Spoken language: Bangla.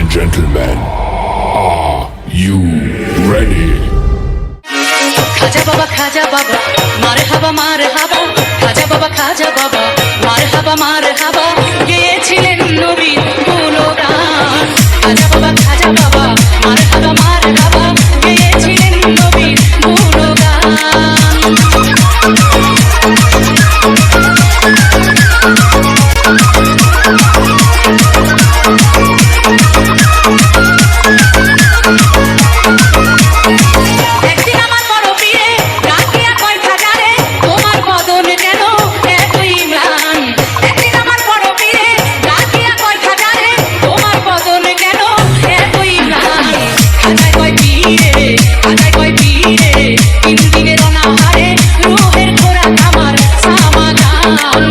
and gentlemen, are you ready? খাজা বাবা খাজা বাবা মারে হাবা মারে হাবা খাজা বাবা খাজা বাবা মারে হাবা মারে হাবা গেয়েছিলেন নবীন গুণগান খাজা বাবা খাজা বাবা মারে হাবা মারে হাবা গেয়েছিলেন নবীন গুণগান